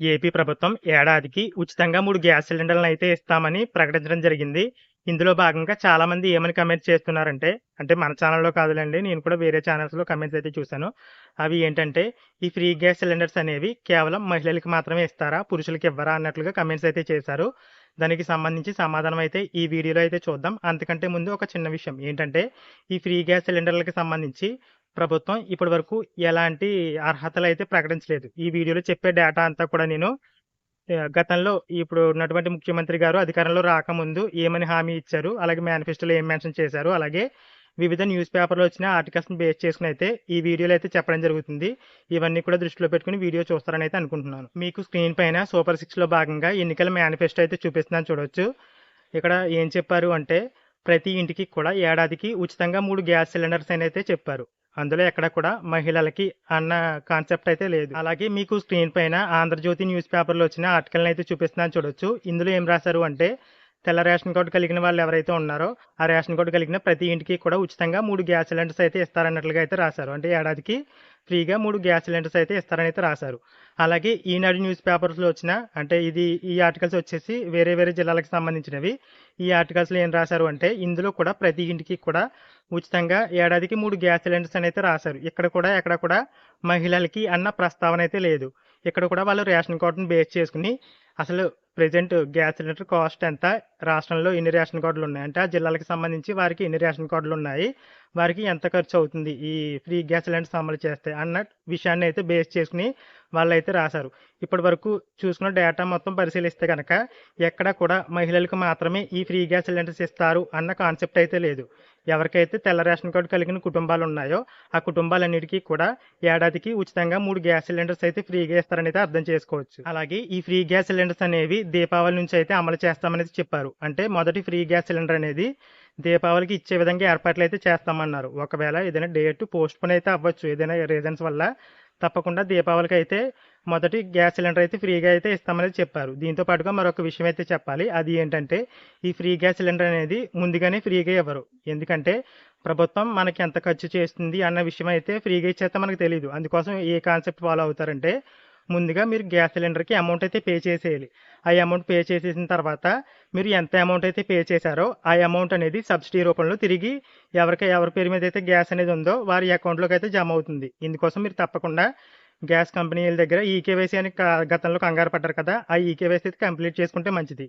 AP ప్రభుత్వం ఏడాదికి ఉచితంగా మూడు గ్యాస్ సిలిండర్‌లనైతే ఇస్తామని ప్రకటించడం జరిగింది. ఇందులో భాగంగా చాలామంది ఏమని కమెంట్స్ చేస్తున్నారంటే, అంటే మన ఛానల్లో కాదులండి నేను కూడా వేరే ఛానల్స్లో కమెంట్స్ అయితే చూశాను అవి ఏంటంటే, ఈ ఫ్రీ గ్యాస్ సిలిండర్స్ అనేవి కేవలం మహిళలకు మాత్రమే ఇస్తారా? పురుషులకి ఇవ్వరా? అన్నట్లుగా కమెంట్స్ అయితే చేశారు. దానికి సంబంధించి సమాధానం అయితే ఈ వీడియోలో అయితే చూద్దాం. అంతకంటే ముందు ఒక చిన్న విషయం ఏంటంటే, ఈ ఫ్రీ గ్యాస్ సిలిండర్‌లకి సంబంధించి ప్రభుత్వం ఇప్పటి వరకు ఎలాంటి అర్హతలు అయితే ప్రకటించలేదు. ఈ వీడియోలో చెప్పే డేటా అంతా కూడా నేను గతంలో ఇప్పుడు ఉన్నటువంటి ముఖ్యమంత్రి గారు అధికారంలో రాకముందు ఏమని హామీ ఇచ్చారు, అలాగే మేనిఫెస్టోలో ఏం మెన్షన్ చేశారు, అలాగే వివిధ న్యూస్ పేపర్‌లో వచ్చిన ఆర్టికల్స్‌ని బేస్ చేసుకుని అయితే ఈ వీడియోలో అయితే చెప్పడం జరుగుతుంది. ఇవన్నీ కూడా దృష్టిలో పెట్టుకుని వీడియో చూస్తారని అయితే అనుకుంటున్నాను. మీకు స్క్రీన్ పైన సూపర్ సిక్స్‌లో భాగంగా ఎన్నికల మేనిఫెస్టో అయితే చూపిస్తున్నాను చూడొచ్చు. ఇక్కడ ఏం చెప్పారు అంటే, ప్రతి ఇంటికి కూడా ఏడాదికి ఉచితంగా మూడు గ్యాస్ సిలిండర్స్ అని అయితే చెప్పారు. అందులో ఎక్కడ కూడా మహిళలకి అన్న కాన్సెప్ట్ అయితే లేదు. అలాగే మీకు స్క్రీన్ పైన ఆంధ్రజ్యోతి న్యూస్ పేపర్‌లో వచ్చిన ఆర్టికల్‌ని అయితే చూపిస్తున్నాను చూడొచ్చు. ఇందులో ఏం రాశారు అంటే, తెల్ల రేషన్ కార్డు కలిగిన వాళ్ళు ఎవరైతే ఉన్నారో, ఆ రేషన్ కార్డు కలిగిన ప్రతి ఇంటికి కూడా ఉచితంగా మూడు గ్యాస్ సిలిండర్స్ అయితే ఇస్తారన్నట్లుగా అయితే రాశారు. అంటే ఏడాదికి ఫ్రీగా మూడు గ్యాస్ సిలిండర్స్ అయితే ఇస్తారని అయితే రాశారు. అలాగే ఈనాడు న్యూస్ పేపర్స్‌లో వచ్చిన అంటే ఇది ఈ ఆర్టికల్స్ వచ్చేసి వేరే వేరే జిల్లాలకు సంబంధించినవి. ఈ ఆర్టికల్స్‌లో ఏం రాశారు అంటే, ఇందులో కూడా ప్రతి ఇంటికి కూడా ఉచితంగా ఏడాదికి మూడు గ్యాస్ సిలిండర్స్ అని అయితే రాశారు. ఇక్కడ కూడా ఎక్కడ కూడా మహిళలకి అన్న ప్రస్తావన అయితే లేదు. ఇక్కడ కూడా వాళ్ళు రేషన్ కార్డును బేస్ చేసుకుని అసలు ప్రెజెంట్ గ్యాస్ సిలిండర్ కాస్ట్ ఎంత? రాష్ట్రంలో ఎన్ని రేషన్ కార్డులు ఉన్నాయి? అంటే ఆ జిల్లాలకు సంబంధించి వారికి ఎన్ని రేషన్ కార్డులు ఉన్నాయి? వారికి ఎంత ఖర్చు అవుతుంది? ఈ ఫ్రీ గ్యాస్ సిలిండర్స్ అమలు చేస్తే అన్న విషయాన్ని అయితే బేస్ చేసుకొని వాళ్ళైతే రాశారు. ఇప్పటి వరకు చూసుకున్న డేటా మొత్తం పరిశీలిస్తే కనుక ఎక్కడ కూడా మహిళలకు మాత్రమే ఈ ఫ్రీ గ్యాస్ సిలిండర్స్ ఇస్తారు అన్న కాన్సెప్ట్ అయితే లేదు. ఎవరికైతే తెల్ల రేషన్ కార్డు కలిగిన కుటుంబాలు ఉన్నాయో, ఆ కుటుంబాలన్నిటికీ కూడా ఏడాదికి ఉచితంగా మూడు గ్యాస్ సిలిండర్స్ అయితే ఫ్రీగా ఇస్తారని అయితే అర్థం చేసుకోవచ్చు. అలాగే ఈ ఫ్రీ గ్యాస్ సిలిండర్ సిలిండర్స్ అనేవి దీపావళి నుంచి అయితే అమలు చేస్తామనేది చెప్పారు. అంటే మొదటి ఫ్రీ గ్యాస్ సిలిండర్ అనేది దీపావళికి ఇచ్చే విధంగా ఏర్పాట్లు అయితే చేస్తామన్నారు. ఒకవేళ ఏదైనా డేట్ పోస్ట్‌పోన్ అయితే అవ్వచ్చు. ఏదైనా రీజన్స్ వల్ల తప్పకుండా దీపావళికి అయితే మొదటి గ్యాస్ సిలిండర్ అయితే ఫ్రీగా అయితే ఇస్తామనేది చెప్పారు. దీంతో పాటుగా మరొక విషయం అయితే చెప్పాలి. అది ఏంటంటే, ఈ ఫ్రీ గ్యాస్ సిలిండర్ అనేది ముందుగానే ఫ్రీగా ఇవ్వరు. ఎందుకంటే ప్రభుత్వం మనకి ఎంత ఖర్చు చేస్తుంది అన్న విషయం అయితే ఫ్రీగా ఇచ్చేస్తే మనకు తెలియదు అందుకోసం ఏ కాన్సెప్ట్ ఫాలో అవుతారంటే, ముందుగా మీరు గ్యాస్ సిలిండర్‌కి అమౌంట్ అయితే పే చేసేయాలి. ఆ అమౌంట్ పే చేసేసిన తర్వాత మీరు ఎంత అమౌంట్ అయితే పే చేశారో, ఆ అమౌంట్ అనేది సబ్సిడీ రూపంలో తిరిగి ఎవరికి ఎవరి పేరు మీద అయితే గ్యాస్ అనేది ఉందో వారి అకౌంట్‌లోకి అయితే జమ అవుతుంది. ఇందుకోసం మీరు తప్పకుండా గ్యాస్ కంపెనీల దగ్గర ఈకేవైసీ అని గతంలో కంగారు పడ్డారు కదా! ఆ ఈకేవైసీ అయితే కంప్లీట్ చేసుకుంటే మంచిది.